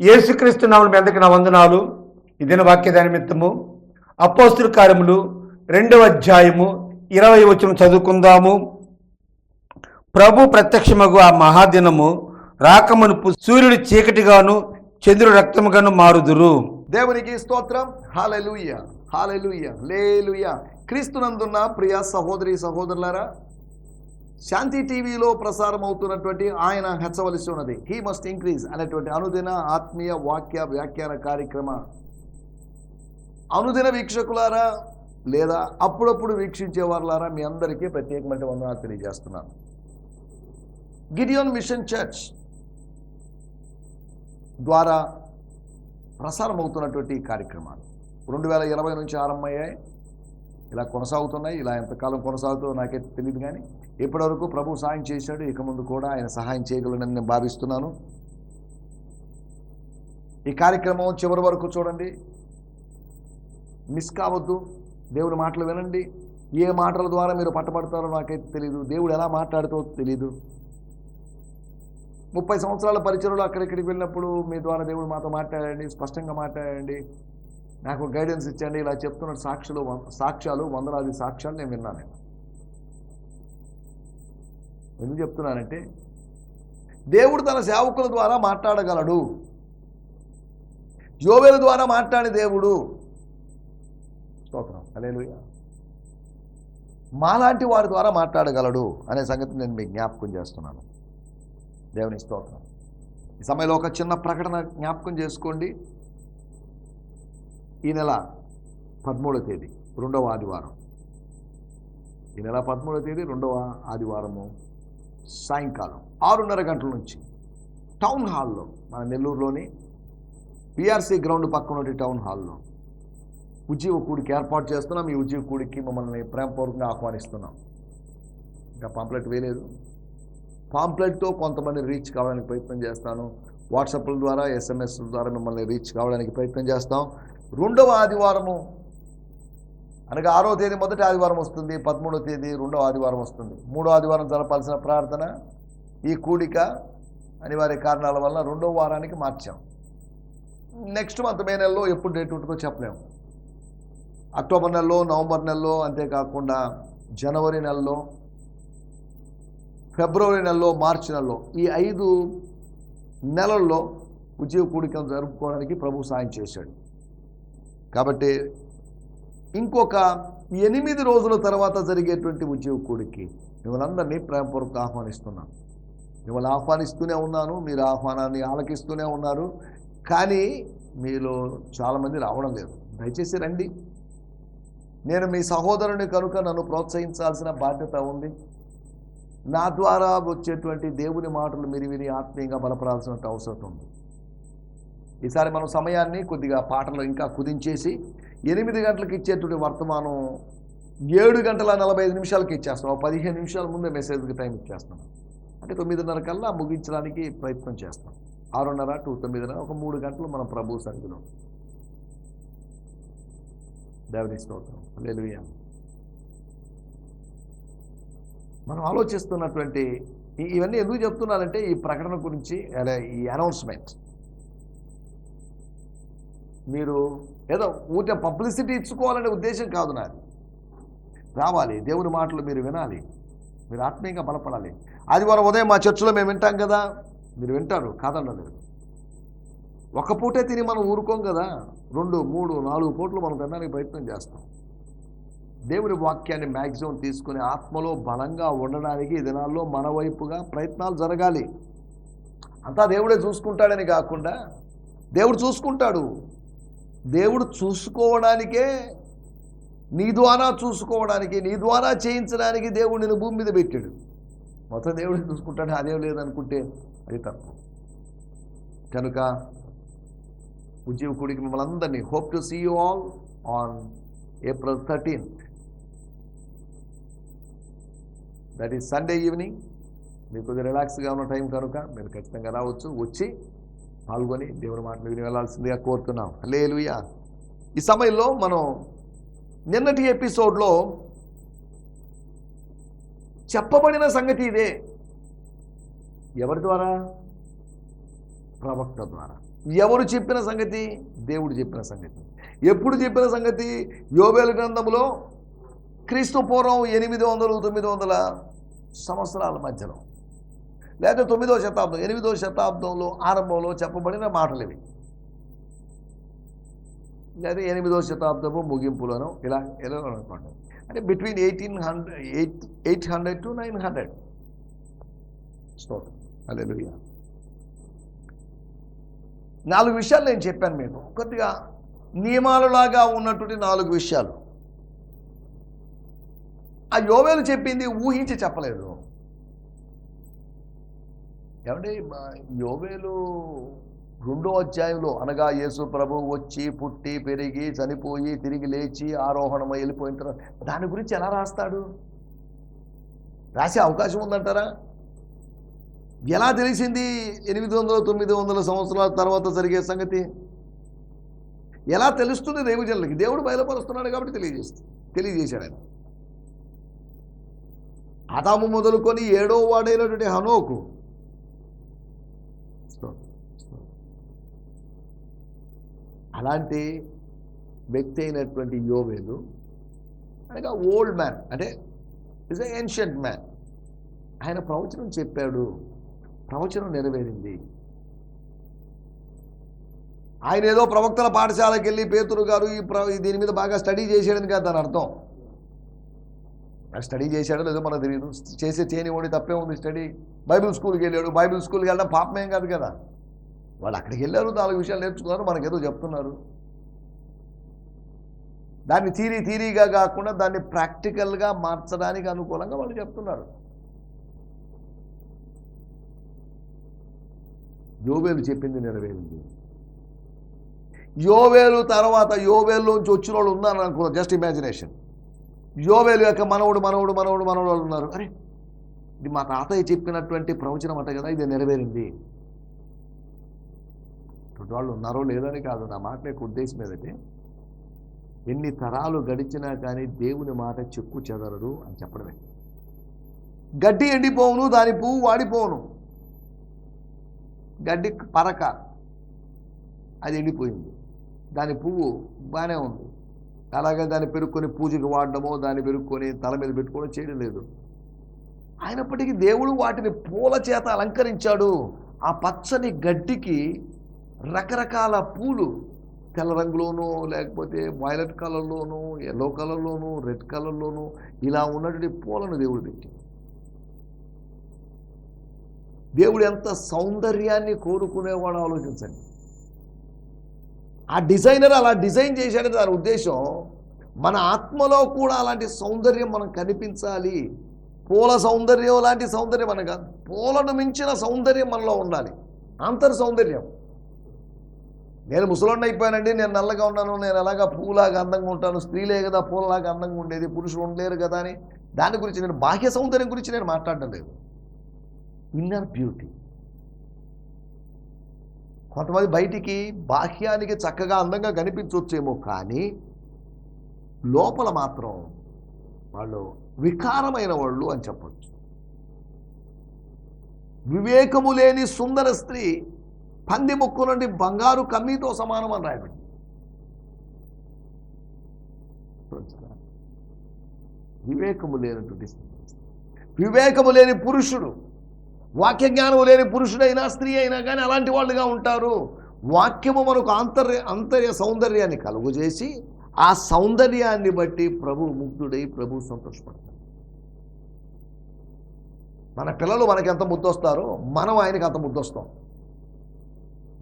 యేసుక్రీస్తు నామం మీదకి నా వందనాలు? ఇదిన వాక్యద నిమిత్తము. అపోస్తుల కార్యములు రెండవ అధ్యాయము ఇరవై వచ్చిన చదువుకుందాము. ప్రభు ప్రత్యక్షమగు ఆ మహాదినము రాకమునుపు సూర్యుడు చీకటిగాను చంద్రుడు రక్తముగాను మారుదురు. దేవునికి స్తోత్రం. హాలెలూయ హాలెలూయ లేలుయ. క్రీస్తునందున్న ప్రియ సహోదరి సహోదరులారా శాంతి టీవీలో ప్రసారం అవుతున్నటువంటి ఆయన హెచ్చవలసి ఉన్నది. హీ మస్ట్ ఇంక్రీజ్ అనేటువంటి అనుదిన ఆత్మీయ వాక్య వ్యాఖ్యాన కార్యక్రమ. అనుదిన వీక్షకులారా లేదా అప్పుడప్పుడు వీక్షించే వారులారా మీ అందరికీ ప్రత్యేకమైన వందనాలు తెలియజేస్తున్నాను. గిడియోన్ మిషన్ చర్చ్ ద్వారా ప్రసారం అవుతున్నటువంటి కార్యక్రమాలు. రెండు వేల ఇరవై నుంచి ఆరంభమయ్యాయి. ఇలా కొనసాగుతున్నాయి. ఇలా ఎంతకాలం కొనసాగుతుందో నాకైతే తెలియదు కానీ ఇప్పటివరకు ప్రభు సాయం చేశాడు. ఇక ముందు కూడా ఆయన సహాయం చేయగలనని నేను భావిస్తున్నాను. ఈ కార్యక్రమం చివరి వరకు చూడండి. మిస్ కావద్దు. దేవుడి మాటలు వినండి. ఏ మాటల ద్వారా మీరు పట్టబడతారో నాకైతే తెలియదు దేవుడు ఎలా మాట్లాడుతో తెలియదు ముప్పై సంవత్సరాల పరిచయంలో అక్కడిక్కడికి వెళ్ళినప్పుడు మీ ద్వారా దేవుడు మాతో మాట్లాడండి స్పష్టంగా మాట్లాడండి. నాకు గైడెన్స్ ఇచ్చండి ఇలా చెప్తున్న సాక్షులు సాక్ష్యాలు వందలాది సాక్ష్యాలు నేను విన్నాను. నేను ఎందుకు చెప్తున్నానంటే దేవుడు తన సేవకుల ద్వారా మాట్లాడగలడు. యోవేల ద్వారా మాట్లాడే దేవుడు. స్తోత్రం. హల్లెలూయా. మాలాంటి వారి ద్వారా మాట్లాడగలడు అనే సంగతి నేను మీకు జ్ఞాపకం చేస్తున్నాను. దేవుని స్తోత్రం. ఈ సమయంలో ఒక చిన్న ప్రకటన జ్ఞాపకం చేసుకోండి. ఈ నెల పదమూడవ తేదీ రెండవ ఆదివారం. ఈ నెల పదమూడవ తేదీ రెండవ ఆదివారము. సాయంకాలం ఆరున్నర గంటల నుంచి టౌన్ హాల్లో మన నెల్లూరులోని పిఆర్సీ గ్రౌండ్ పక్కన టౌన్ హాల్లో ఉద్యోగ కూడికి ఏర్పాటు చేస్తున్నాం. ఈ ఉద్యోగ కూడికి మమ్మల్ని ప్రేమపూర్వకంగా ఆహ్వానిస్తున్నాం. ఇంకా పాంప్లెట్ వేయలేదు. పాంప్లెట్తో కొంతమంది రీచ్ కావడానికి ప్రయత్నం చేస్తాను. వాట్సాప్ల ద్వారా ఎస్ఎంఎస్ల ద్వారా మిమ్మల్ని రీచ్ కావడానికి ప్రయత్నం చేస్తాం. రెండవ ఆదివారము అనగా ఆరో తేదీ మొదటి ఆదివారం వస్తుంది పదమూడవ తేదీ రెండో ఆదివారం వస్తుంది. మూడో ఆదివారం జరపాల్సిన ప్రార్థన ఈ కూడిక అనివార్య కారణాల వల్ల రెండవ వారానికి మార్చాం. నెక్స్ట్ మంత్ మే నెలలో ఎప్పుడు డేట్ ఉంటుందో చెప్పలేము. అక్టోబర్ నెలలో నవంబర్ నెలలో అంతేకాకుండా జనవరి నెలలో ఫిబ్రవరి నెలలో మార్చి నెలలో ఈ ఐదు నెలల్లో ఉద్యోగ కూడికను జరుపుకోవడానికి ప్రభు సాయం చేశాడు. కాబట్టి ఇంకొక ఎనిమిది రోజుల తర్వాత జరిగేటువంటి ఉద్యోగ కూడికి మిమ్మల్ని ప్రేమపూర్వక ఆహ్వానిస్తున్నాను. మిమ్మల్ని ఆహ్వానిస్తూనే ఉన్నాను మీరు ఆహ్వానాన్ని ఆలకిస్తూనే ఉన్నారు కానీ మీలో చాలామంది రావడం లేదు. దయచేసి రండి. నేను మీ సహోదరుని కనుక నన్ను ప్రోత్సహించాల్సిన బాధ్యత ఉంది. నా ద్వారా వచ్చేటువంటి దేవుని మాటలు మీరు విని ఆత్మీయంగా బలపడాల్సిన అవసరం ఉంది. ఈసారి మనం సమయాన్ని కొద్దిగా పాటలు ఇంకా కుదించేసి ఎనిమిది గంటలకు ఇచ్చేటువంటి వర్తమానం ఏడు గంటల నలభై ఐదు నిమిషాలకి ఇచ్చేస్తాం. పదిహేను నిమిషాల ముందే మెసేజ్కి టైం ఇచ్చేస్తున్నాం అంటే తొమ్మిదిన్నర కల్లా ముగించడానికి ప్రయత్నం చేస్తాం. ఆరున్నర టు తొమ్మిదిన్నర ఒక మూడు గంటలు మనం ప్రభు సన్నిధిలో దేవుని స్తోత్రం. మనం ఆలోచిస్తున్నటువంటి ఇవన్నీ ఎందుకు చెప్తున్నానంటే ఈ ప్రకటన గురించి అదే ఈ అనౌన్స్మెంట్. మీరు ఏదో ఊరికే పబ్లిసిటీ ఇచ్చుకోవాలనే ఉద్దేశం కాదు నాది. రావాలి దేవుని మాటలు మీరు వినాలి మీరు ఆత్మీయంగా బలపడాలి. ఆదివారం ఉదయం మా చర్చిలో మేము వింటాం కదా మీరు వింటారు కాదన్నలేదు ఒక పూటే తిని మనం ఊరుకోం కదా రెండు మూడు నాలుగు పూటలు మనం తినడానికి ప్రయత్నం చేస్తాం. దేవుని వాక్యాన్ని మ్యాక్సిమం తీసుకుని ఆత్మలో బలంగా ఉండడానికి ఈ దినాల్లో మన వైపుగా ప్రయత్నాలు జరగాలి. అంతా దేవుడే చూసుకుంటాడని కాకుండా దేవుడు చూసుకుంటాడు. దేవుడు చూసుకోవడానికే నీ ద్వారా చూసుకోవడానికి నీ ద్వారా చేయించడానికి దేవుడు నేను భూమి మీద పెట్టాడు. మొత్తం దేవుడు చూసుకుంటాడు అదేం లేదనుకుంటే అది తప్పు. కనుక ఉద్యోగుడికి మిమ్మల్ని అందరినీ hope to see you all on April thirteenth that is Sunday evening మీకు కొద్దిగా రిలాక్స్గా ఉన్న టైం కనుక మీరు ఖచ్చితంగా రావచ్చు. వచ్చి పాల్గొని దేవుని మాటలు విని వెళ్ళాల్సిందిగా కోరుతున్నాం. లేలుయా ఈ సమయంలో మనం నిన్నటి ఎపిసోడ్లో చెప్పబడిన సంగతి ఇదే. ఎవరి ద్వారా? ప్రవక్త ద్వారా. ఎవరు చెప్పిన సంగతి? దేవుడు చెప్పిన సంగతి. ఎప్పుడు చెప్పిన సంగతి? యోబేల గ్రంథంలో క్రీస్తు పూర్వం ఎనిమిది వందలు తొమ్మిది వందల సంవత్సరాల మధ్యలో. లేదా తొమ్మిదో శతాబ్దం ఎనిమిదో శతాబ్దంలో ఆరంభంలో చెప్పబడిన మాటలు ఇవి లేదా ఎనిమిదో శతాబ్దము ముగింపులను ఇలా ఎలా అనుకోండి అంటే between eighteen hundred eight eight hundred to nine hundred అదే హల్లెలూయా. నాలుగు విషయాలు నేను చెప్పాను మీకు. కొద్దిగా నియమాలలాగా ఉన్నటువంటి నాలుగు విషయాలు. ఆ యోవేలు చెప్పింది ఊహించి చెప్పలేదు. ఏమంటే యోవేలు రెండో అధ్యాయంలో అనగా యేసు ప్రభు వచ్చి పుట్టి పెరిగి చనిపోయి తిరిగి లేచి ఆరోహణమై వెళ్ళిపోయిన తర్వాత దాని గురించి ఎలా రాస్తాడు? రాసే అవకాశం ఉందంటారా? ఎలా తెలిసింది ఎనిమిది వందల తొమ్మిది వందల సంవత్సరాల తర్వాత జరిగే సంగతి? ఎలా తెలుస్తుంది దేవుజనులకి? దేవుడు బయలుపరుస్తున్నాడు కాబట్టి తెలియజేస్తుంది తెలియజేశాడు ఆయన. ఆదాము మొదలుకొని ఏడో వాడైనటువంటి హనోకు అలాంటి వ్యక్తి అయినటువంటి యోవేలు అనగా ఓల్డ్ మ్యాన్ అంటే ఇస్ ఎ ఏన్షియంట్ మ్యాన్ ఆయన ప్రవచనం చెప్పాడు ప్రవచనం నెరవేరింది. ఆయన ఏదో ప్రవక్తల పాఠశాలకు వెళ్ళి పేతురు గారు ఈ ప్ర దీని మీద బాగా స్టడీ చేశాడని కదా దాని అర్థం. స్టడీ చేశాడో లేదో మనకు తెలియదు చేసే చేయని ఓడి తప్పే ఉంది స్టడీ బైబిల్ స్కూల్కి వెళ్ళాడు. బైబిల్ స్కూల్కి వెళ్ళడం పాపమేం కాదు కదా. వాళ్ళు అక్కడికి వెళ్ళారు నాలుగు విషయాలు నేర్చుకున్నారు మనకేదో చెప్తున్నారు. దాన్ని థీరీ థీరీగా కాకుండా దాన్ని ప్రాక్టికల్గా మార్చడానికి అనుకూలంగా వాళ్ళు చెప్తున్నారు. యోవేలు చెప్పింది నెరవేరింది. యోవేలు తర్వాత యోవేలులోంచి వచ్చిన వాళ్ళు ఉన్నారు అనుకున్నారు జస్ట్ ఇమాజినేషన్. యోవేలు యొక్క మనవుడు మనవుడు మనవుడు మనవుడు వాళ్ళు ఉన్నారు అరే ఇది మా తాతయ్య చెప్పినటువంటి ప్రవచనం అంట కదా ఇది నెరవేరింది. అటువంటి వాళ్ళు ఉన్నారో లేదని కాదు. నా మాట యొక్క ఉద్దేశం ఏదంటే ఎన్ని తరాలు గడిచినా కానీ దేవుని మాట చెక్కు చెదరదు అని చెప్పడమే. గడ్డి ఎండిపోవును దాని పువ్వు వాడిపోవును. గడ్డి పరక అది ఎండిపోయింది. దాని పువ్వు బాగానే ఉంది. అలాగే దాన్ని పెరుక్కొని పూజకి వాడడమో దాన్ని పెరుక్కొని తల మీద పెట్టుకోవడం చేయడం లేదు. అయినప్పటికీ దేవుడు వాటిని పూల చేత అలంకరించాడు. ఆ పచ్చని గడ్డికి రకరకాల పూలు తెల్ల రంగులోనూ లేకపోతే వైలెట్ కలర్లోనూ ఎల్లో కలర్లోనూ రెడ్ కలర్లోనూ ఇలా ఉన్నటువంటి పూలను దేవుడు పెట్టాడు. దేవుడు ఎంత సౌందర్యాన్ని కోరుకునేవాడు ఆలోచించండి. ఆ డిజైనర్ అలా డిజైన్ చేశాడని దాని ఉద్దేశం మన ఆత్మలో కూడా అలాంటి సౌందర్యం మనం కనిపించాలి. పూల సౌందర్యం లాంటి సౌందర్యం అనగా పూలను మించిన సౌందర్యం మనలో ఉండాలి. అంతర్ సౌందర్యం. నేను ముసలోడిని అయిపోయానండి నేను నల్లగా ఉన్నాను నేను ఎలాగా పూలాగా అందంగా ఉంటాను స్త్రీలే కదా పూలలాగా అందంగా ఉండేది పురుషులు ఉండలేరు కదా అని. దాని గురించి నేను బాహ్య సౌందర్యం గురించి నేను మాట్లాడడం లేదు. ఇన్నర్ బ్యూటీ కొంతమంది బయటికి బాహ్యానికి చక్కగా అందంగా కనిపించవచ్చేమో కానీ లోపల మాత్రం వాళ్ళు వికారమైన వాళ్ళు అని చెప్పచ్చు. వివేకము లేని సుందర స్త్రీ పంది ముక్కు నుండి బంగారు కమ్మీతో సమానం అని రాయబడి వివేకము లేనటువంటి వివేకము లేని పురుషుడు వాక్య జ్ఞానము లేని పురుషుడైనా స్త్రీ అయినా కానీ అలాంటి వాళ్ళుగా ఉంటారు. వాక్యము మనకు ఆంతర్య అంతర్య సౌందర్యాన్ని కలుగు చేసి ఆ సౌందర్యాన్ని బట్టి ప్రభు ముగ్ధుడై ప్రభు సంతోషపడతాడు. మన పిల్లలు మనకి ఎంత ముద్దొస్తారో మనం ఆయనకి అంత ముద్దొస్తాం.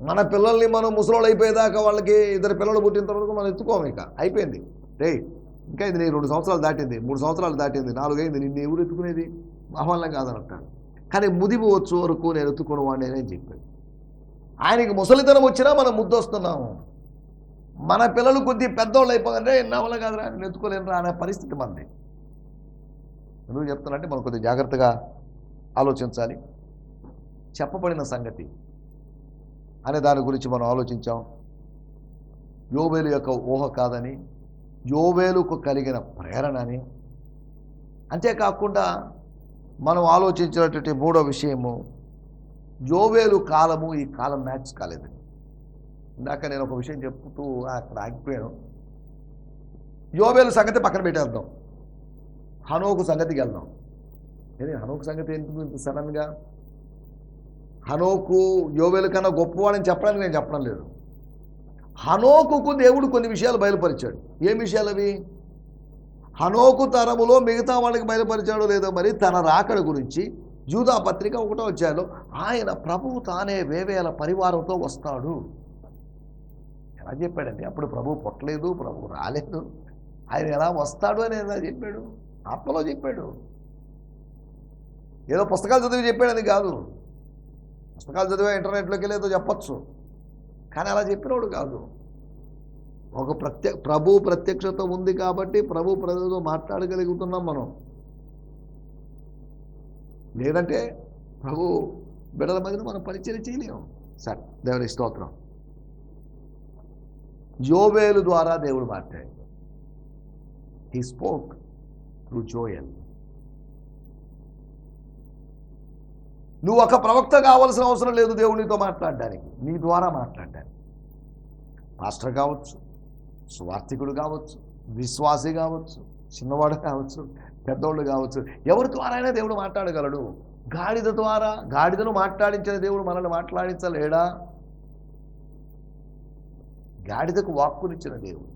మన పిల్లల్ని మనం ముసలోళ్ళు అయిపోయేదాకా వాళ్ళకి ఇద్దరు పిల్లలు పుట్టిన తర్వాత మనం ఎత్తుకోము ఇక. అయిపోయింది. రే ఇంకా ఇది రెండు సంవత్సరాలు దాటింది. మూడు సంవత్సరాలు దాటింది. నాలుగైంది నిన్ను ఎవరు ఎత్తుకునేది? ఆహ్వానం కాదనంటాడు కానీ ముదిపు వచ్చు వరకు నేను ఎత్తుకుని వాడిని అని చెప్పాడు. ఆయనకి ముసలితనం వచ్చినా మనం ముద్దొస్తున్నాము. మన పిల్లలు కొద్ది పెద్దవాళ్ళు అయిపోగానే నా వల్ల కాదురా నేను ఎత్తుకోలేనురా అనే పరిస్థితి మనది. ఎందుకు చెప్తానంటే మనం కొద్దిగా జాగ్రత్తగా ఆలోచించాలి. చెప్పబడిన సంగతి. అనే దాని గురించి మనం ఆలోచించాం. యోబేలు యొక్క ఊహ కాదని యోవేలుకు కలిగిన ప్రేరణ అని అంతేకాకుండా మనం ఆలోచించినటువంటి మూడో విషయము యోవేలు కాలము ఈ కాలం మ్యాచ్ కాలేదు. ఇందాక నేను ఒక విషయం చెప్తూ అక్కడ ఆగిపోయాను. యోవేలు సంగతి పక్కన పెట్టేద్దాం. హనోకు సంగతికి వెళ్దాం. ఏది? హనోకు సంగతి ఎందుకు ఇంత సడన్గా హనోకు యోవేలు కన్నా గొప్పవాడని చెప్పడానికి నేను చెప్పడం లేదు. హనోకుకు దేవుడు కొన్ని విషయాలు బయలుపరిచాడు. ఏం విషయాలు అవి? హనోకు తరములో మిగతా వాళ్ళకి బయలుపరిచాడో లేదో మరి తన రాకడ గురించి జూదా పత్రిక ఒకటో వచ్చాడు ఆయన ప్రభువు తానే వేవేల పరివారంతో వస్తాడు. ఎలా చెప్పాడండి? అప్పుడు ప్రభు పుట్టలేదు ప్రభు రాలేదు. ఆయన ఎలా వస్తాడు అని ఎలా చెప్పాడు? ఆత్మలో చెప్పాడు. ఏదో పుస్తకాలు చదివి చెప్పాడని కాదు. పుస్తకాలు చదివా ఇంటర్నెట్లోకి వెళ్ళి చెప్పచ్చు. కానీ అలా చెప్పినోడు కాదు. ఒక ప్రత్య ప్రభు ప్రత్యక్షత ఉంది కాబట్టి ప్రభు ప్రజలతో మాట్లాడగలుగుతున్నాం మనం. లేదంటే ప్రభు బిడల మధ్యన మనం పరిచయం చేయలేము సరే దేవుని స్తోత్రం. జోవేలు ద్వారా దేవుడు మాట్లాడు హీ స్పోక్ త్రూ జోయల్ నువ్వు ఒక ప్రవక్త కావాల్సిన అవసరం లేదు దేవునితో మాట్లాడడానికి. నీ ద్వారా మాట్లాడడానికి. పాస్టర్ కావచ్చు స్వార్థికుడు కావచ్చు విశ్వాసి కావచ్చు చిన్నవాడు కావచ్చు పెద్దోళ్ళు కావచ్చు ఎవరి ద్వారా అయినా దేవుడు మాట్లాడగలడు. గాడిద ద్వారా గాడిదను మాట్లాడించిన దేవుడు మనల్ని మాట్లాడించలేడా? గాడిదకు వాక్కునిచ్చిన దేవుడు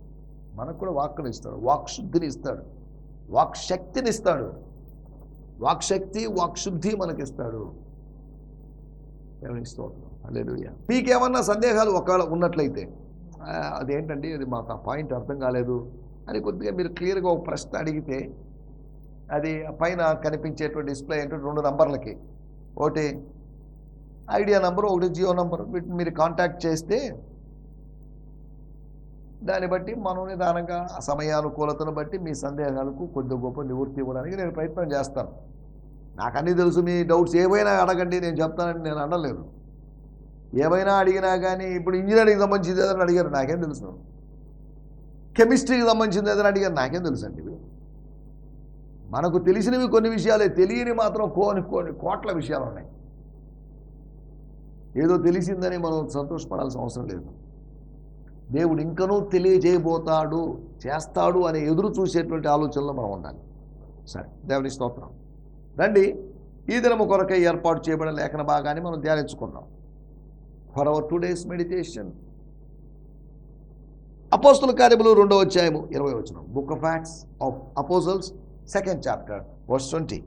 మనకు కూడా వాక్కుని ఇస్తాడు వాక్ శుద్ధిని ఇస్తాడు వాక్ శక్తిని ఇస్తాడు వాక్శక్తి వాక్శుద్ధి వాక్ శుద్ధి మనకిస్తాడు. దేవునికి స్తోత్రం హల్లెలూయా. మీకేమన్నా సందేహాలు ఒకవేళ ఉన్నట్లయితే అదేంటండి అది మాకు ఆ పాయింట్ అర్థం కాలేదు. అని కొద్దిగా మీరు క్లియర్గా ఒక ప్రశ్న అడిగితే అది పైన కనిపించేటువంటి డిస్ప్లే ఏంటంటే రెండు నంబర్లకి. ఒకటి ఐడియా నంబర్ ఒకటి జియో నంబర్ వీటిని మీరు కాంటాక్ట్ చేస్తే దాన్ని బట్టి మనం నిదానంగా సమయానుకూలతను బట్టి మీ సందేహాలకు కొద్ది గొప్ప నివృత్తి ఇవ్వడానికి నేను ప్రయత్నం చేస్తాను. నాకు తెలుసు మీ డౌట్స్ ఏవైనా అడగండి నేను చెప్తానని నేను అనలేదు. ఏమైనా అడిగినా కానీ ఇప్పుడు ఇంజనీరింగ్కి సంబంధించింది ఏదైనా అడిగారు నాకేం తెలుసు. కెమిస్ట్రీకి సంబంధించింది ఏదైనా అడిగారు నాకేం తెలుసు అండి మనకు తెలిసినవి కొన్ని విషయాలే తెలియని మాత్రం కోని కోని కోట్ల విషయాలు ఉన్నాయి. ఏదో తెలిసిందని మనం సంతోషపడాల్సిన అవసరం లేదు. దేవుడు ఇంకనూ తెలియజేయబోతాడు చేస్తాడు అని ఎదురు చూసేటువంటి ఆలోచనలో మనం ఉండాలి. సరే దేవుని స్తోత్రం. రండి. ఈ దినము కొరకై ఏర్పాటు చేయబడిన లేఖన భాగాన్ని మనం ధ్యానించుకుందాం. For our two days meditation అపోస్తుల కార్యములు రెండవ అధ్యాయము ఇరవై వచ్చిన book of acts of apostles second chapter verse twenty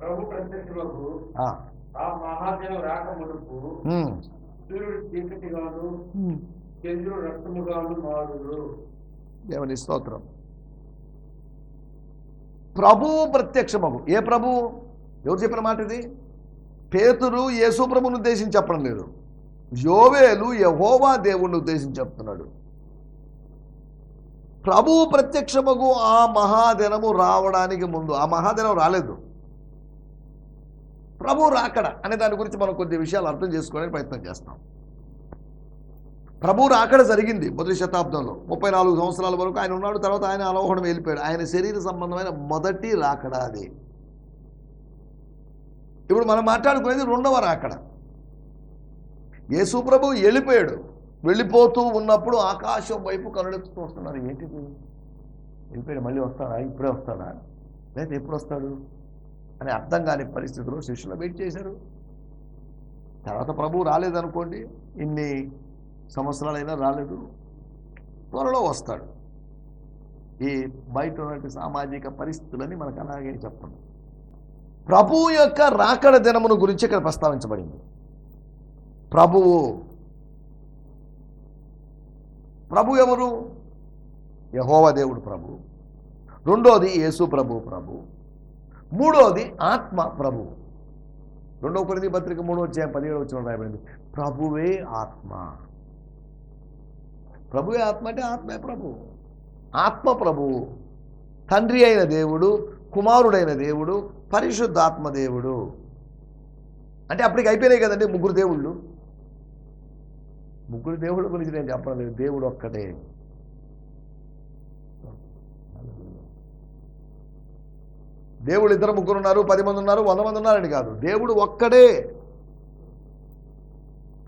ప్రభు ప్రత్యక్షులకు ఆ మహాదేవు రాక మునుపు సూర్యుడు చీకటిగాను చంద్రుడు రక్తముగాను మారుడు దేవుని స్తోత్రం ప్రభువు ప్రత్యక్షమగు. ఏ ప్రభు ఎవరు చెప్పిన మాట ఇది? పేతురు యేసు ప్రభుని ఉద్దేశించి చెప్పడం లేదు. యోవేలు యహోవా దేవుణ్ణి ఉద్దేశించి చెప్తున్నాడు. ప్రభువు ప్రత్యక్షమగు ఆ మహాదినము రావడానికి ముందు ఆ మహాదినం రాలేదు. ప్రభు రాకడ అనే దాని గురించి మనం కొద్ది విషయాలు అర్థం చేసుకోవడానికి ప్రయత్నం చేస్తాం. ప్రభువు రాకడ జరిగింది మొదటి శతాబ్దంలో. ముప్పై నాలుగు సంవత్సరాల వరకు ఆయన ఉన్నాడు తర్వాత ఆయన అలోహణం వెళ్ళిపోయాడు. ఆయన శరీర సంబంధమైన మొదటి రాకడ అది. ఇప్పుడు మనం మాట్లాడుకునేది రెండవ రాకడ. యేసు ప్రభు వెళ్ళిపోయాడు. వెళ్ళిపోతూ ఉన్నప్పుడు ఆకాశం వైపు కనుడెత్తు చూస్తున్నారు ఏంటిది? వెళ్ళిపోయాడు మళ్ళీ వస్తాడా? ఇప్పుడే వస్తాడా? లేదా ఎప్పుడు వస్తాడు? అని అర్థం కాని పరిస్థితిలో శిష్యులు వెయిట్ చేశారు. తర్వాత ప్రభువు రాలేదనుకోండి ఇన్ని సంవత్సరాలైనా రాలేదు త్వరలో వస్తాడు. ఈ బయట ఉన్నటువంటి సామాజిక పరిస్థితులని మనకు అలాగే చెప్పండి. ప్రభువు యొక్క రాకడ దినమును గురించి ఇక్కడ ప్రస్తావించబడింది. ప్రభువు ప్రభు ఎవరు? యహోవదేవుడు ప్రభు. రెండోది యేసు ప్రభు ప్రభు. మూడోది ఆత్మ ప్రభు. రెండవ కొరింథీ పత్రిక మూడో వచ్చే పదిహేడు వచ్చిన రాయబడింది. ప్రభువే ఆత్మ. ప్రభువే ఆత్మ అంటే ఆత్మే ప్రభు. ఆత్మ ప్రభువు తండ్రి అయిన దేవుడు కుమారుడైన దేవుడు పరిశుద్ధాత్మ దేవుడు. అంటే అప్పటికి అయిపోయినాయి కదండి ముగ్గురు దేవుళ్ళు. ముగ్గురు దేవుళ్ళ గురించి నేను చెప్పడం లేదు దేవుడు ఒక్కటే దేవుడు ఇద్దరు ముగ్గురు ఉన్నారు పది మంది ఉన్నారు వంద మంది ఉన్నారని కాదు. దేవుడు ఒక్కడే.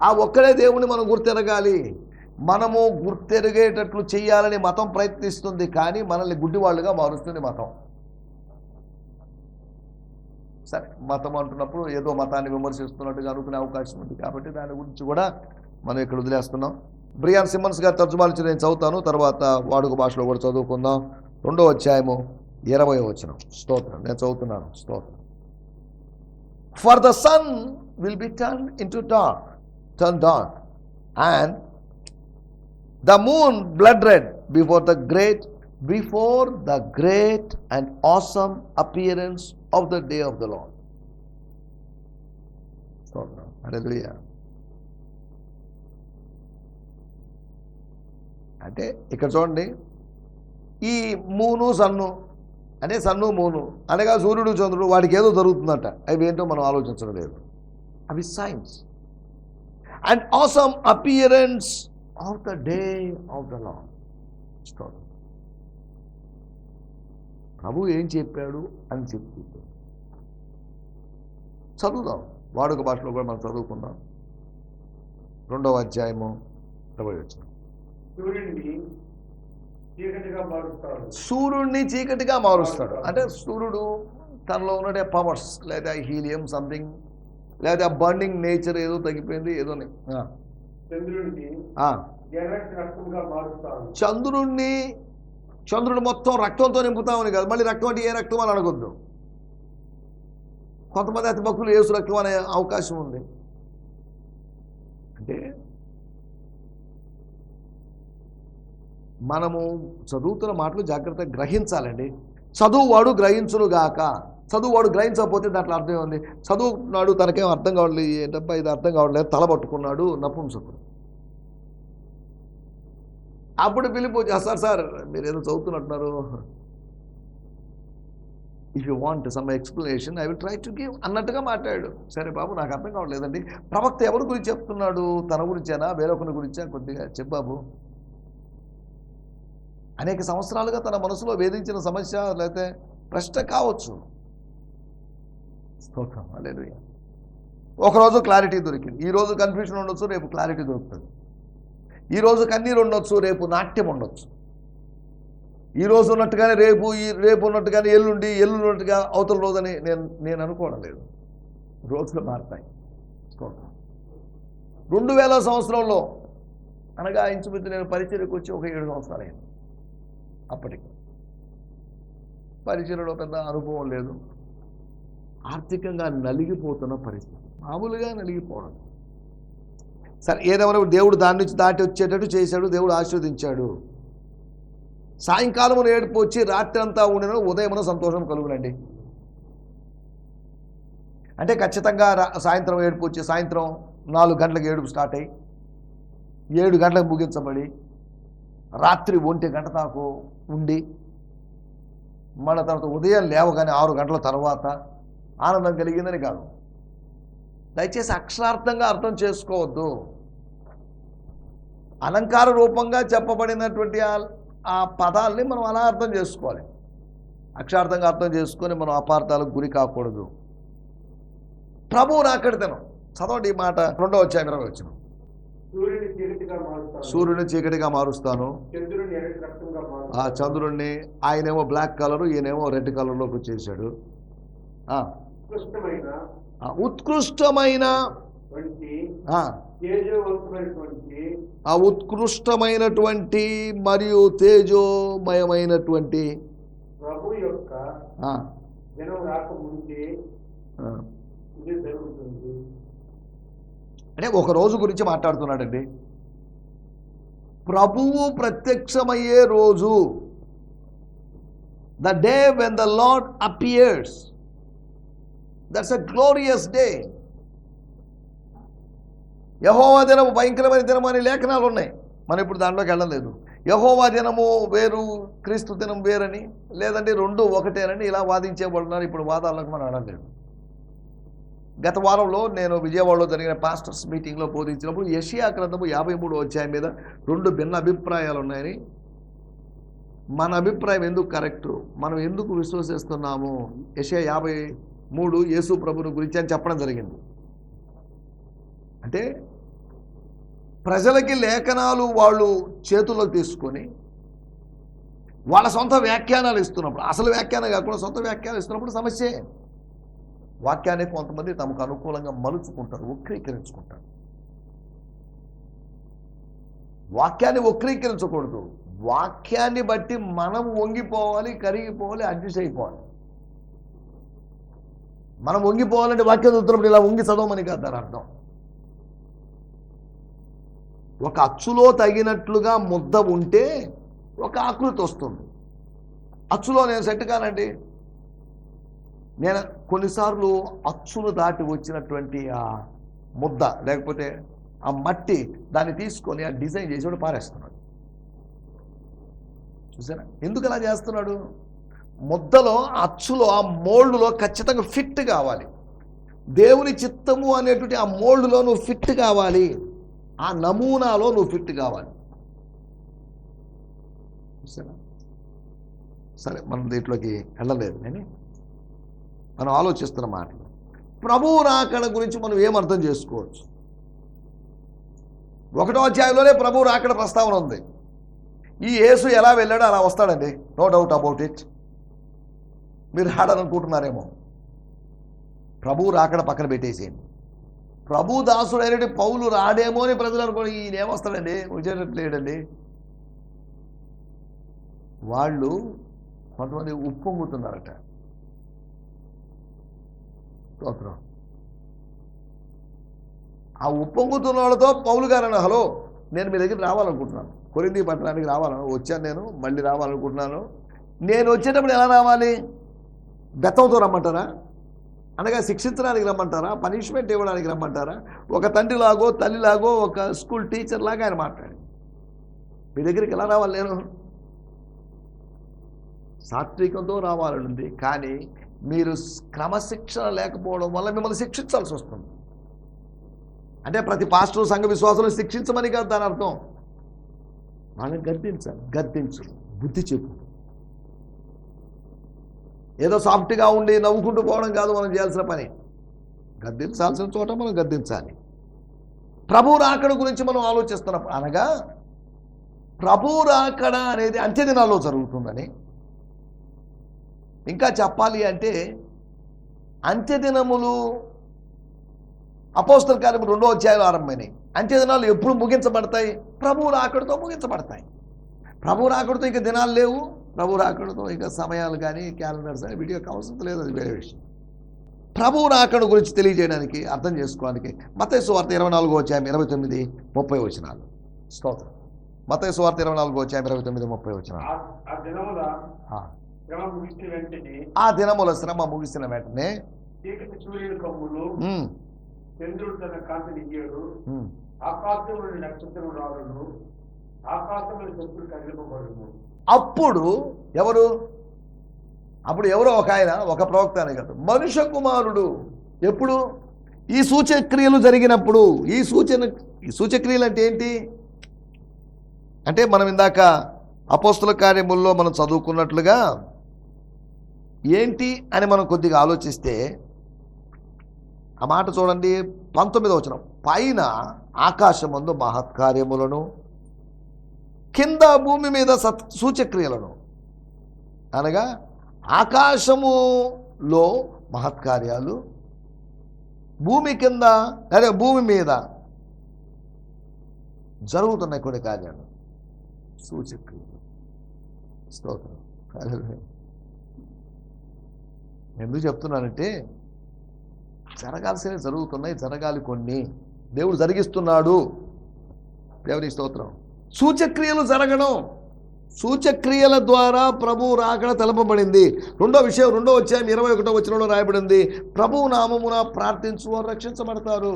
ఆ ఒక్కడే దేవుడిని మనం గుర్తెరగాలి. మనము గుర్తెరిగేటట్లు చేయాలని మతం ప్రయత్నిస్తుంది కానీ మనల్ని గుడ్డివాళ్ళుగా మారుస్తుంది మతం. సరే మతం అంటున్నప్పుడు ఏదో మతాన్ని విమర్శిస్తున్నట్టుగా అనుకునే అవకాశం ఉంది కాబట్టి దాని గురించి కూడా మనం ఇక్కడ వదిలేస్తున్నాం. బ్రియాన్ సిమ్మన్స్ గారు తర్జుమాలించి నేను చదువుతాను తర్వాత వాడుక భాషలో కూడా చదువుకుందాం. రెండో అధ్యాయము ఇరవై వచ్చిన స్తోత్రం. నేను చదువుతున్నాను. స్తోత్రం. For the sun will be turn in to dark turn dark and the moon blood red before the great before the great and awesome appearance of the day of the lord. అంటే ఇక్కడ చూడండి ఈ మూను సన్ను అంటే సన్ను మూను అనగా సూర్యుడు చంద్రుడు వాడికి ఏదో జరుగుతుందట. అవి ఏంటో మనం ఆలోచించడం లేదు. అవి science and awesome appearance of the day of the law ప్రభు ఏం చెప్పాడు అని చెప్తుంది చదువుదాం. వాడుక భాషలో కూడా మనం చదువుకుందాం. రెండవ అధ్యాయము ఇరవై వచ్చిన. సూర్యుడిని చీకటిగా మారుస్తాడు. సూర్యుడిని చీకటిగా మారుస్తాడు. అంటే సూర్యుడు తనలో ఉన్నదే పవర్స్ లేదా హీలియం సంథింగ్ లేదా బర్నింగ్ నేచర్ ఏదో తగ్గిపోయింది ఏదో చంద్రుణ్ణి చంద్రుడు మొత్తం రక్తంతో నింపుతామని కాదు. మళ్ళీ రక్తం అంటే ఏ రక్తం అని అడగొద్దు కొంతమంది అతి భక్తులు ఏసు రక్తం అనే అవకాశం ఉంది. అంటే మనము చదువుతున్న మాటలు జాగ్రత్తగా గ్రహించాలండి. చదువువాడు గ్రహించునుగాక. చదువు వాడు గ్రహించకపోతే దాంట్లో అర్థం ఉంది చదువుకున్నాడు తనకేం అర్థం కావట్లేదు ఏంటబ్బా ఇది అర్థం కావట్లేదు తల పట్టుకున్నాడు నపుంసకుడు అప్పుడు పిలుపు సార్ సార్ మీరు ఏదో చదువుతున్నట్టున్నారు. If you want some explanation I will try to give అన్నట్టుగా మాట్లాడాడు. సరే బాబు నాకు అర్థం కావట్లేదండి. ప్రవక్త ఎవరి గురించి చెప్తున్నాడు? తన గురించేనా? వేరొకరి గురించా? కొద్దిగా చెప్పు బాబు. అనేక సంవత్సరాలుగా తన మనసులో వేధించిన సమస్య లేకపోతే ప్రశ్న కావచ్చు. స్తోత్రం. అలేదు ఒకరోజు క్లారిటీ దొరికింది. ఈరోజు కన్ఫ్యూషన్ ఉండొచ్చు రేపు క్లారిటీ దొరుకుతుంది. ఈరోజు కన్నీరు ఉండొచ్చు రేపు నాట్యం ఉండొచ్చు. ఈరోజు ఉన్నట్టుగానే రేపు ఈ రేపు ఉన్నట్టుగానే ఎల్లుండి ఎల్లుండి ఉన్నట్టుగా అవతల రోజని నేను నేను అనుకోవడం లేదు. రోజులు మారుతాయి. స్తోత్రం. రెండు వేల సంవత్సరంలో అనగా ఇంచుమించు నేను పరిచయకు వచ్చి ఒక ఏడు సంవత్సరాలు అయింది అప్పటికి. పరిచయలో పెద్ద అనుభవం లేదు. ఆర్థికంగా నలిగిపోతున్న పరిస్థితి. మామూలుగా నలిగిపోవడం. సరే ఏదేమైనా దేవుడు దాని నుంచి దాటి వచ్చేటట్టు చేశాడు దేవుడు ఆశీర్వదించాడు. సాయంకాలం ఏడుపు వచ్చి రాత్రి అంతా ఉండిన ఉదయమున సంతోషం కలుగునండి. అంటే ఖచ్చితంగా సాయంత్రం ఏడుపు వచ్చి సాయంత్రం నాలుగు గంటలకు ఏడుపు స్టార్ట్ అయ్యి ఏడు గంటలకు ముగించబడి రాత్రి ఒంటి గంట దాకా ఉండి మళ్ళీ తర్వాత ఉదయం లేవగానే ఆరు గంటల తర్వాత ఆనందం కలిగిందని కాదు. దయచేసి అక్షరార్థంగా అర్థం చేసుకోవద్దు. అలంకార రూపంగా చెప్పబడినటువంటి ఆ- పదాల్ని మనం అలా అర్థం చేసుకోవాలి. అక్షరార్థంగా అర్థం చేసుకొని మనం అపార్థాలకు గురి కాకూడదు. ప్రభువు నాకడితనం. చదవండి ఈ మాట. రెండో వచ్చాయి ఇరవై వచ్చిన. సూర్యుని చీకటిగా మారుస్తాను. ఆ చంద్రుణ్ణి ఆయనేమో బ్లాక్ కలరు ఈయనేమో రెడ్ కలర్లోకి వచ్చేసాడు. ఆ, ఉత్కృష్టమైన ఆ, ఉత్కృష్టమైనటువంటి మరియు తేజోమయమైనటువంటి ప్రభు యొక్క అంటే ఒక రోజు గురించి మాట్లాడుతున్నాడండి. ప్రభువు ప్రత్యక్షమయ్యే రోజు. The day when the lord appears that's a glorious day యహోవా దినము భయంకరమైన దినము అనే లేఖనాలు ఉన్నాయి మనం ఇప్పుడు దాంట్లోకి వెళ్ళలేదు. యహోవా దినము వేరు క్రీస్తు దినం వేరని లేదంటే రెండు ఒకటేనని ఇలా వాదించేబడుతున్నారు ఇప్పుడు వాదాలకు మనం వెళ్ళలేదు. గత వారంలో నేను విజయవాడలో జరిగిన పాస్టర్స్ మీటింగ్లో బోధించినప్పుడు యషియా గ్రంథము యాభై మూడు అధ్యాయం మీద రెండు భిన్న అభిప్రాయాలు ఉన్నాయని మన అభిప్రాయం ఎందుకు కరెక్టు? మనం ఎందుకు విశ్వసిస్తున్నాము? యషియా యాభై మూడు యేసు ప్రభుని గురించి అని చెప్పడం జరిగింది. అంటే ప్రజలకి లేఖనాలు వాళ్ళు చేతుల్లో తీసుకొని వాళ్ళ సొంత వ్యాఖ్యానాలు ఇస్తున్నప్పుడు అసలు వ్యాఖ్యానం కాకుండా సొంత వ్యాఖ్యానాలు ఇస్తున్నప్పుడు సమస్యే. వాక్యాన్ని కొంతమంది తమకు అనుకూలంగా మలుచుకుంటారు వక్రీకరించుకుంటారు. వాక్యాన్ని వక్రీకరించకూడదు. వాక్యాన్ని బట్టి మనం వంగిపోవాలి కరిగిపోవాలి అడ్జస్ట్ అయిపోవాలి. మనం వంగిపోవాలంటే వాక్యం చదువుతున్నప్పుడు ఇలా వంగి చదవమని కాదు దాని అర్థం. ఒక అచ్చులో తగినట్లుగా ముద్ద ఉంటే ఒక ఆకృతి వస్తుంది. అచ్చులో నేను సెట్ కానండి. నేను కొన్నిసార్లు అచ్చులు దాటి వచ్చినటువంటి ఆ ముద్ద లేకపోతే ఆ మట్టి దాన్ని తీసుకొని ఆ డిజైన్ చేసి కూడా పారేస్తున్నాడు. చూసారా? ఎందుకు అలా చేస్తున్నాడు? ముద్దలో అచ్చులో ఆ మోల్డ్లో ఖచ్చితంగా ఫిట్ కావాలి. దేవుని చిత్తము అనేటువంటి ఆ మోల్డ్లో నువ్వు ఫిట్ కావాలి. ఆ నమూనాలో నువ్వు ఫిట్ కావాలి. సరే మనం దీంట్లోకి వెళ్ళలేదు కానీ మనం ఆలోచిస్తున్న మాట. ప్రభువు రాకడ గురించి మనం ఏమర్థం చేసుకోవచ్చు? ఒకటో అధ్యాయంలోనే ప్రభువు రాకడ ప్రస్తావన ఉంది. ఈ యేసు ఎలా వెళ్ళాడో అలా వస్తాడండి. No doubt about it. మీరు ఆడాలనుకుంటున్నారేమో. ప్రభువు రాకడ పక్కన పెట్టేసేయండి. ప్రభు దాసుడైనటువంటి పౌలు రాడేమో అని ప్రజలు అనుకోని ఈయన ఏమొస్తాడండి? వచ్చేటట్టు లేడండి? వాళ్ళు కొంతమంది ఉప్పొంగుతున్నారట. స్తోత్రం. ఆ ఉప్పొంగుతున్న వాళ్ళతో పౌలు గారు హలో నేను మీ దగ్గర రావాలనుకుంటున్నాను. కొరింది పట్టణానికి రావాలను. వచ్చాను నేను మళ్ళీ రావాలనుకుంటున్నాను. నేను వచ్చేటప్పుడు ఎలా రావాలి? బెత్తంతో రమ్మంటారా? అనగా శిక్షించడానికి రమ్మంటారా? పనిష్మెంట్ ఇవ్వడానికి రమ్మంటారా? ఒక తండ్రిలాగో తల్లిలాగో ఒక స్కూల్ టీచర్ లాగా ఆయన మాట్లాడి మీ దగ్గరికి ఎలా రావాలి నేను? సాత్వికంతో రావాలనుంది కానీ మీరు క్రమశిక్షణ లేకపోవడం వల్ల మిమ్మల్ని శిక్షించాల్సి వస్తుంది. అంటే ప్రతి పాస్టర్ సంఘ విశ్వాసులను శిక్షించమని కాదు దాని అర్థం. వాళ్ళని గద్దించాలి. గద్దించు. బుద్ధి చెప్పు. ఏదో సాఫ్ట్గా ఉండి నవ్వుకుంటూ పోవడం కాదు మనం చేయాల్సిన పని. గద్దించాల్సిన చోట మనం గద్దించాలి. ప్రభు రాకడ గురించి మనం ఆలోచిస్తున్నప్పుడు అనగా ప్రభు రాకడ అనేది అంత్యదినాల్లో జరుగుతుందని. ఇంకా చెప్పాలి అంటే అంత్యదినములు అపోస్తల కార్యము రెండో అధ్యాయులు ఆరంభమైనాయి. అంత్యదినాలు ఎప్పుడు ముగించబడతాయి? ప్రభు రాకడతో ముగించబడతాయి. ప్రభు రాకడతో ఇక దినాలు లేవు. ప్రభు రాకడతో ఇక సమయాలు కానీ క్యాలెండర్స్ కానీ వీడియోకి అవసరం లేదు అది వేరే విషయం. ప్రభు రాకడ గురించి తెలియజేయడానికి అర్థం చేసుకోవడానికి మత సువార్త ఇరవై నాలుగో అధ్యాయం ఇరవై తొమ్మిది ముప్పై వచనాలు. స్తోత్రం. మత సువార్త ఇరవై నాలుగో అధ్యాయం ఇరవై తొమ్మిది ముప్పై వచనాలు. ఆ దినముల. శ్రమ ముగిసిన వెంటనే చంద్రుడు తన కాంతిని ఇయ్యడు ఉమ్, ఆకాశంలోని నక్షత్రం కదిలిపబడును. అప్పుడు ఎవరు? అప్పుడు ఎవరో ఒక ఆయన ఒక ప్రవక్త అనే కదా. మనుష్య కుమారుడు ఎప్పుడు? ఈ సూచక్రియలు జరిగినప్పుడు. ఈ సూచన ఈ సూచక్రియలు అంటే ఏంటి? అంటే మనం ఇందాక అపోస్తుల కార్యముల్లో మనం చదువుకున్నట్లుగా ఏంటి అని మనం కొద్దిగా ఆలోచిస్తే ఆ మాట చూడండి పంతొమ్మిదో వచ్చిన పైన ఆకాశమందు మహత్కార్యములను కింద భూమి మీద సత్ సూచక్రియలను. అనగా ఆకాశములో మహత్కార్యాలు భూమి కింద అదే భూమి మీద జరుగుతున్నాయి కొన్ని కార్యాలు. సూచక్రియలు. స్తోత్రం. ఎందుకు చెప్తున్నానంటే జరగాల్సినవి జరుగుతున్నాయి జరగాలి కొన్ని. దేవుడు జరిగిస్తున్నాడు. దేవుని స్తోత్రం. సూచక్రియలు జరగడం. సూచక్రియల ద్వారా ప్రభు రాకడ తెలపబడింది. రెండో విషయం రెండో అధ్యాయం ఇరవై ఒకటో వచనంలో రాయబడింది. ప్రభు నామమున ప్రార్థించు వారు రక్షించబడతారు.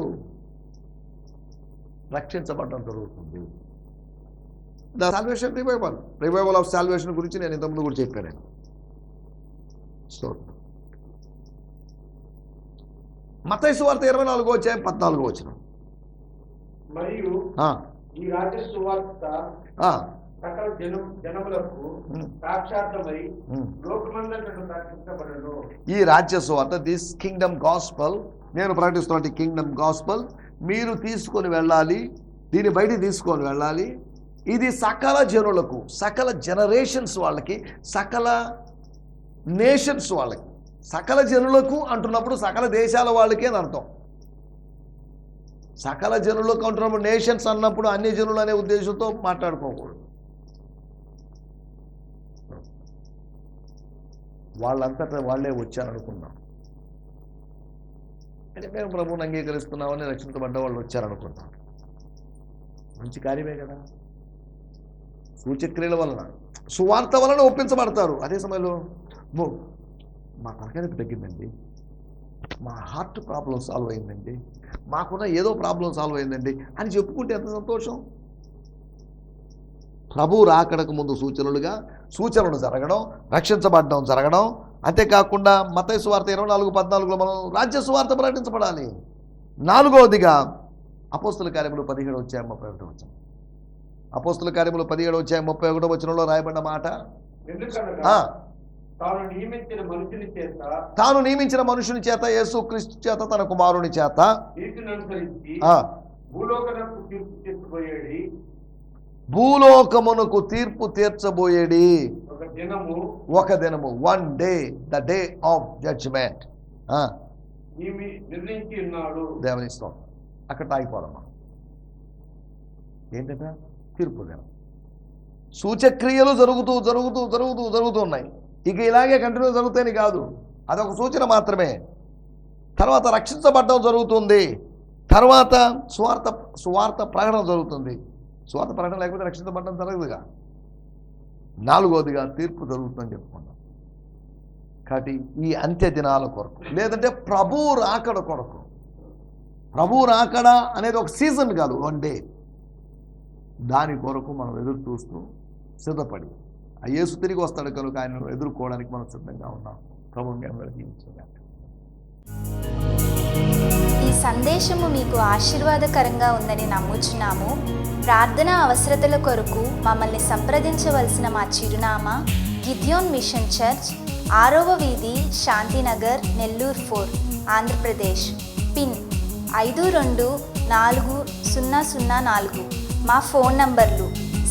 రక్షించబడడం జరుగుతుంది. The salvation revival revival of salvation గురించి నేను ఇంతకుముందు కూడా చెప్పాను. నేను స్తోత్రం మతైసు వార్త ఇరవై నాలుగో అధ్యాయం పద్నాలుగో వచ్చిన మరియు ఈ రాజ్య సువార్త సకల జనం జనములకు ఈ రాజ్య సువార్త దిస్ కింగ్డమ్ గాస్పల్ నేను ప్రకటిస్తున్నటువంటి కింగ్డమ్ గాస్పల్ మీరు తీసుకొని వెళ్ళాలి దీన్ని బయటికి తీసుకొని వెళ్ళాలి. ఇది సకల జనులకు సకల జనరేషన్స్ వాళ్ళకి సకల నేషన్స్ వాళ్ళకి. సకల జనులకు అంటున్నప్పుడు సకల దేశాల వాళ్ళకి అని అర్థం. సకల జనులు అంటున్నప్పుడు నేషన్స్ అన్నప్పుడు అన్ని జనులు అనే ఉద్దేశంతో మాట్లాడుకోకూడదు. వాళ్ళంతటా వాళ్ళే వచ్చారనుకున్నాం అంటే మేము ప్రభువుని అంగీకరిస్తున్నామని రక్షించబడ్డ వాళ్ళు వచ్చారనుకున్నాం మంచి కార్యమే కదా. సూచక్రియల వలన సువార్త వలన ఒప్పించబడతారు. అదే సమయంలో మా తరగతి తగ్గిందండి. మా హార్ట్ ప్రాబ్లం సాల్వ్ అయిందండి. మాకున్న ఏదో ప్రాబ్లం సాల్వ్ అయిందండి అని చెప్పుకుంటే ఎంత సంతోషం? ప్రభు రాకడకు ముందు సూచనలుగా సూచనలు జరగడం రక్షించబడడం జరగడం. అంతేకాకుండా మత సువార్త ఇరవై నాలుగు పద్నాలుగులో మనం రాజ్య సువార్త ప్రకటించబడాలి. నాలుగవదిగా అపోస్తుల కార్యములు పదిహేడు వచ్చాయి ముప్పై ఒకటి వచ్చాం అపోస్తుల కార్యములు పదిహేడు వచ్చాయి ముప్పై ఒకటో వచనంలో రాయబడిన మాట? తాను నియమించిన మనుషుని చేత యేసు క్రీస్తు చేత తన కుమారుని చేత భూలోకమునకు తీర్పు తీర్చబోయేడి. ఒక దినము one day the day of judgement దేవునిస్తాం అక్కడ ఆగిపోదాం మనం ఏంటంటే? తీర్పు దినం. సూచక్రియలు జరుగుతూ జరుగుతూ జరుగుతూ జరుగుతూ ఉన్నాయి. ఇక ఇలాగే కంటిన్యూ జరుగుతాయని కాదు. అదొక సూచన మాత్రమే. తర్వాత రక్షించబడడం జరుగుతుంది. తర్వాత స్వార్థ స్వార్థ ప్రకటన జరుగుతుంది. స్వార్థ ప్రకటన లేకపోతే రక్షించబడడం జరగదుగా. నాలుగోదిగా తీర్పు జరుగుతుందని చెప్పుకున్నాం. కాబట్టి ఈ అంత్య దినాల కొరకు. లేదంటే ప్రభు రాకడ కొరకు. ప్రభు రాకడ అనేది ఒక సీజన్ కాదు వన్ డే. దాని కొరకు మనం ఎదురు చూస్తూ సిద్ధపడి ఆ యేసు తిరిగి వస్తాడు కనుక ఆయన ఎదుర్కోవడానికి మనం సిద్ధంగా ఉన్నాం. ప్రభు ఈ సందేశము మీకు ఆశీర్వాదకరంగా ఉందని నమ్ముచున్నాము. ప్రార్థన అవసరతల కొరకు మమ్మల్ని సంప్రదించవలసిన మా చిరునామా గిద్యోన్ మిషన్ చర్చ్ ఆరవ వీధి శాంతినగర్ నెల్లూరు ఫోర్ ఆంధ్రప్రదేశ్. పిన్ ఐదు రెండు నాలుగు సున్నా సున్నా నాలుగు. మా ఫోన్ నంబర్లు